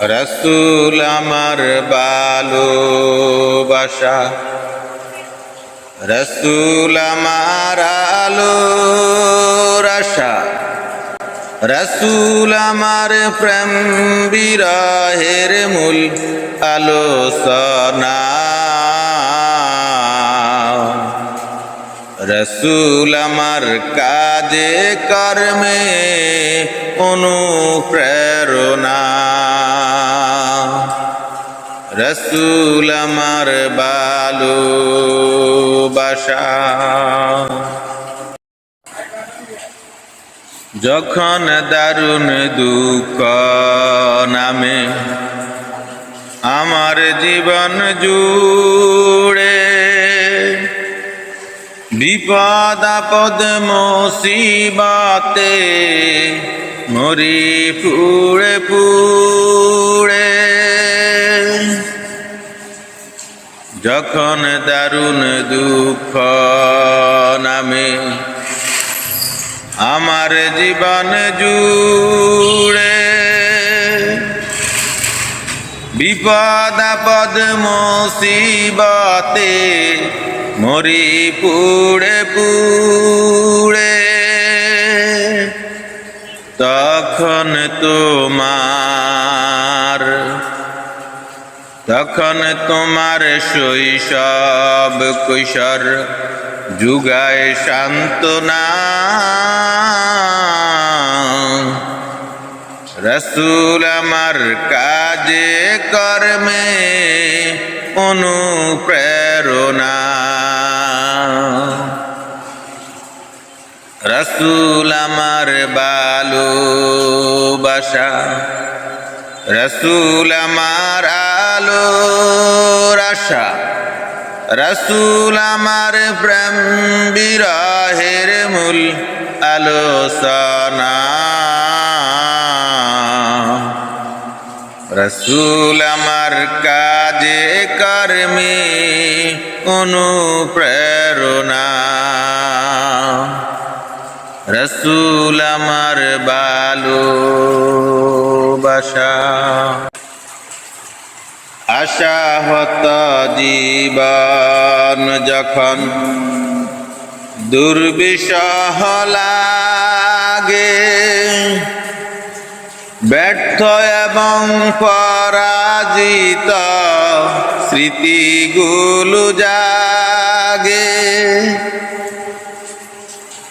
রসুল আমার ভালোবাসা রসুল আমার আলো রসা রসুল আমার প্রেম বিরহের মূল আলোচনা। রসুল আমার কাজে কর্মে অনুপ্রেরণা। রসুল আমার ভালোবাসা যখন দারুণ দুঃখ নামে আমার জীবন জুড়ে বিপদ আপদ মুসিবাতে মরি পুড়ে পুড়ে। যখন দারুণ দুঃখ নামে, আমার জীবন জুড়ে। বিপদ আপদ মুসিবতে মরি পুড়ে পুড়ে। তখন তোমার তখন তোমার শৈশব কৈশোর যুগায় সান্ত্বনা। রসুল আমার কাজে কর্মে অনুপ্রেরণা। রসুল আমার বাসা, রসুল আমার আলো রাশা, রসুল আমার প্রেম বিরহের মূল আলোচনা। রসুল আমার কাজে কর্মে অনুপ্রেরণা। রসুল আমার ভালোবাসা আশা হত জীবন যখন দুর্বিষহ লাগে ব্যর্থ এবং পরাজিত স্মৃতিগুলো জাগে।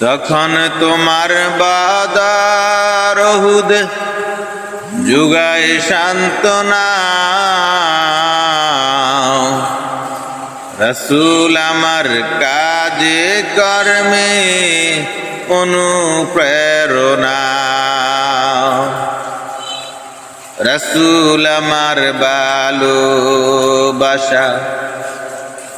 তখন তোমার বাদারহুদ যুগায় সান্ত্বনা। রসুল আমার কাজে কর্মে অনুপ্রেরণা। রসুল আমার ভালোবাসা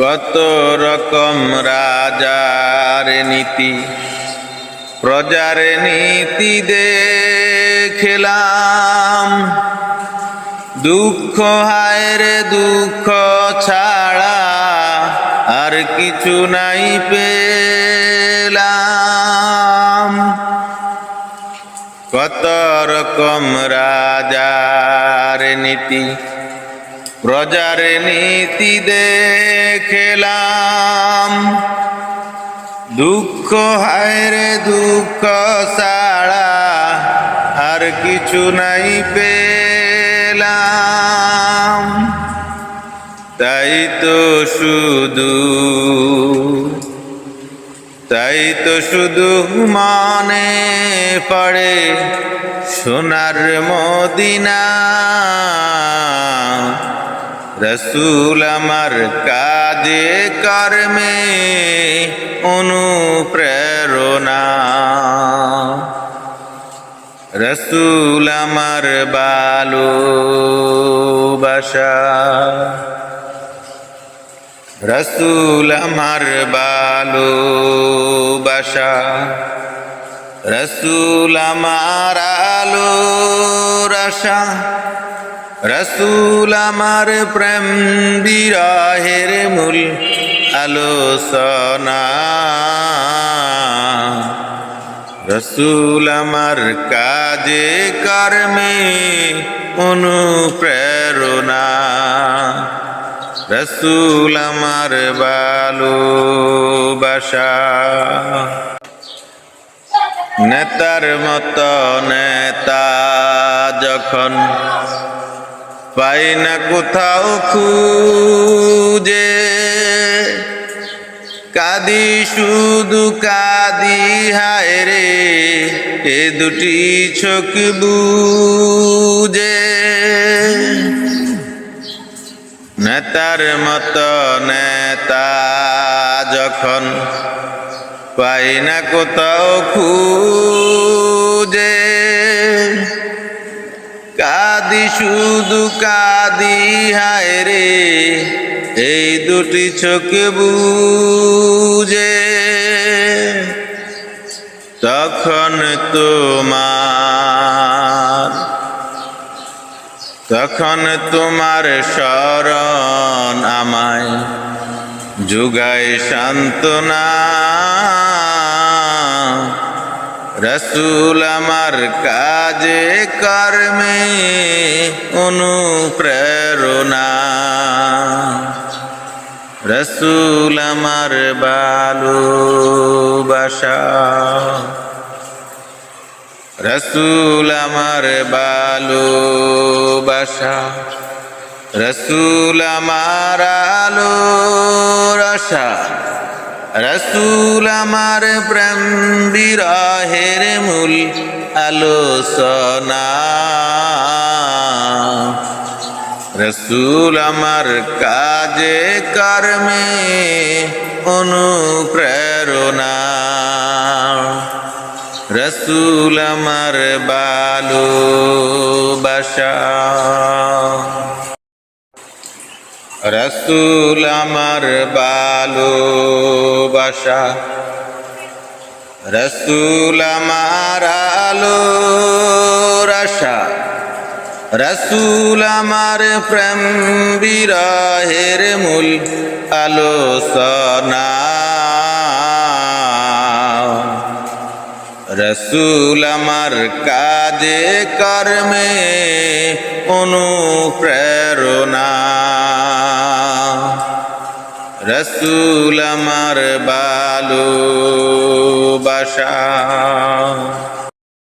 কত রকম রাজার নীতি, প্রজার নীতি দেখলাম। দুঃখ হায় রে দুঃখ ছাড়া আর কিছু নাই পেলাম। কত রকম রাজার নীতি প্রজার নীতি দেখলাম। দুঃখ হায় রে দুঃখ ছাড়া আর কিছু নাই পেলাম। তাই তো শুধু, তাই তো শুধু মানে পড়ে সোনার মদিনা। রসুল আমার কাজে কর্মে অনুপ্রেরণা। রসুল আমার বাসা। রসুল আমার বাসা। রসুল আমার আলো রসা। রসুল আমার প্রেম বিরাহের মূল আলোচনা। রসুল আমার কাজে কর্মে অনুপ্রেরণা। রসুল আমার ভালোবাসা। নেতার মত নেতা যখন পাই না কোথাও খুঁজে। কাদি শুধু, কাদি, হায় রে, এ দুটি চোখ বুঝে। নেতার মত নেতা যখন পাই না কোথাও খুঁজে। কাদি, শুধু কাদি, হায় রে। এই দুটি চোখে বুঝে। তখন তোমার তখন তোমার শরণ আমায় যুগায় সান্ত্বনা রসুল আমার কাজে কর্মে অনুপ্রেরণা। রসুল আমার ভালোবাসা রসুল আমার ভালোবাসা রসুল আমার আলো রসা রসুল আমার প্রেম বিরাহের মূল আলোচনা। রসুল আমার কাজে কর্মে অনুপ্রেরণা। রসুল আমার ভালোবাসা রসুল আমার ভালোবাসা রসুল আমার আলো রসা রসুল আমার প্রেম বিরাহের মূল আলোচনা। রসুল আমার কাজে কর্মে অনুপ্রেরণা। রসুল আমার ভালোবাসা